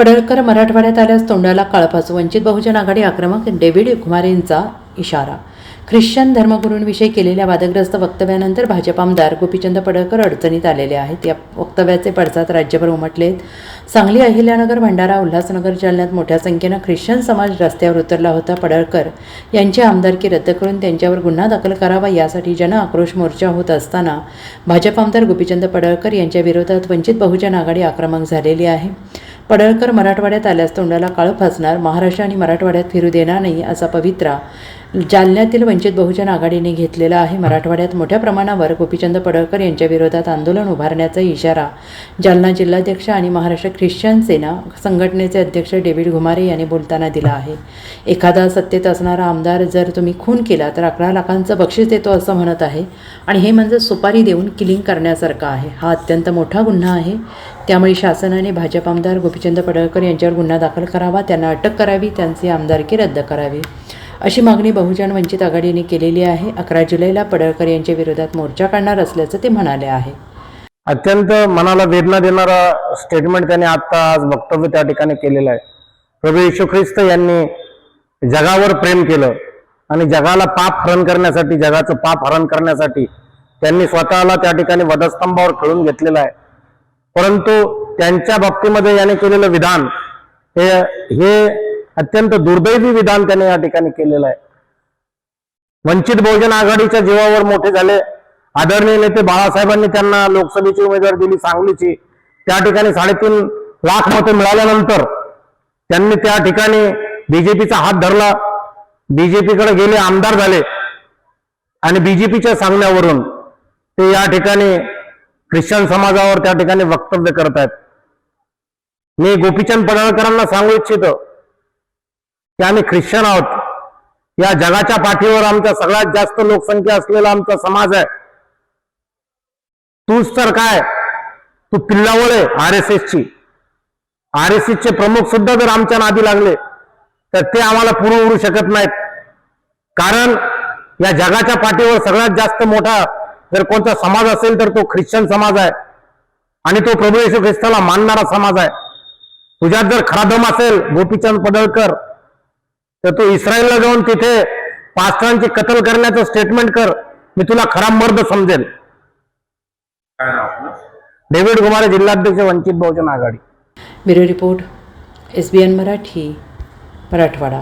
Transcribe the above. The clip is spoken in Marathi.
पडळकर मराठवाड्यात आल्यास तोंडाला काळपास. वंचित बहुजन आघाडी आक्रमक. डेव्हिड कुमारेंचा इशारा. ख्रिश्चन धर्मगुरूंविषयी केलेल्या वादग्रस्त वक्तव्यानंतर भाजप आमदार गोपीचंद पडळकर अडचणीत आलेले आहेत. या वक्तव्याचे पडसाद राज्यभर उमटलेत. सांगली अहिल्यानगर भंडारा उल्हासनगर जालन्यात मोठ्या संख्येनं ख्रिश्चन समाज रस्त्यावर उतरला होता पडळकर. यांची आमदारकी रद्द करून त्यांच्यावर गुन्हा दाखल करावा यासाठी जन आक्रोश मोर्चा होत असताना भाजप आमदार गोपीचंद पडळकर यांच्या विरोधात वंचित बहुजन आघाडी आक्रमक झालेली आहे. पडळकर मराठवाड्यात आल्यास तोंडाला काळं फासणार महाराष्ट्र आणि मराठवाड्यात फिरू देणार नाही असा पवित्रा जालन्यातील वंचित बहुजन आघाडीने घेतलेला आहे. मराठवाड्यात मोठ्या प्रमाणावर गोपीचंद पडळकर यांच्या विरोधात आंदोलन उभारण्याचा इशारा जालना जिल्हाध्यक्ष आणि महाराष्ट्र ख्रिश्चन सेना संघटनेचे अध्यक्ष डेव्हिड घुमारे यांनी बोलताना दिला आहे. एखादा सत्तेत असणारा आमदार जर तुम्ही खून केला तर अकरा लाखांचं बक्षीस देतो असं म्हणत आहे आणि हे म्हणजे सुपारी देऊन किलिंग करण्यासारखं आहे. हा अत्यंत मोठा गुन्हा आहे. त्यामुळे शासनाने भाजप आमदार गोपीचंद पडळकर यांच्यावर गुन्हा दाखल करावा त्यांना अटक करावी त्यांची आमदारकी रद्द करावी. अशी मागणी बहुजन वंचित आघाडीने केलेली आहे. अकरा जुलैला पडळकर यांच्या विरोधात मोर्चा काढणार असल्याचं ते म्हणाले आहे. अत्यंत मनाला वेदना देणारा स्टेटमेंट त्याने आता आज वक्तव्य त्या ठिकाणी केलेलं आहे. प्रभू येशू ख्रिस्त यांनी जगावर प्रेम केलं आणि जगाला पाप हरण करण्यासाठी जगाचं पाप हरण करण्यासाठी त्यांनी स्वतःला त्या ठिकाणी वधस्तंभावर खेळून घेतलेलं आहे. परंतु त्यांच्या बाबतीमध्ये याने केलेलं विधान हे हे अत्यंत दुर्दैवी विधान त्याने या ठिकाणी केलेलं आहे. वंचित बहुजन आघाडीच्या जीवावर मोठे झाले. आदरणीय नेते बाळासाहेबांनी त्यांना लोकसभेची उमेदवार दिली सांगलीची. त्या ठिकाणी साडेतीन लाख मते मिळाल्यानंतर त्यांनी त्या ठिकाणी बीजेपीचा हात धरला. बीजेपीकडे गेले आमदार झाले. आणि बीजेपीच्या सांगण्यावरून ते या ठिकाणी ख्रिश्चन समाजावर त्या ठिकाणी वक्तव्य करत आहेत मी गोपीचंद पडळकरांना सांगू इच्छितो की आम्ही ख्रिश्चन आहोत. या जगाच्या पाठीवर आमचा सगळ्यात जास्त लोकसंख्या असलेला आमचा समाज आहे. तूच तर काय? तू पिल्लावळ आहे आर एस एसची. आर एस एसचे प्रमुख सुद्धा जर आमच्या नादी लागले तर ते आम्हाला पुरवू शकत नाहीत. कारण या जगाच्या पाठीवर सगळ्यात जास्त मोठा जर कोणता समाज असेल तर तो ख्रिश्चन समाज आहे. आणि तो प्रभू येशू ख्रिस्ताला मानणारा समाज आहे. तुझ्यात जर खरा दम असेल गोपीचंद पडळकर तर तू इस्रायलला जाऊन तिथे पास्टरांची कत्ल करण्याचं स्टेटमेंट कर. मी तुला खरा मर्द समजेल डेव्हिड कुमार जिल्हाध्यक्ष Vanchit Bahujan Aghadi. Bureau report S B N Marathi Marathwada.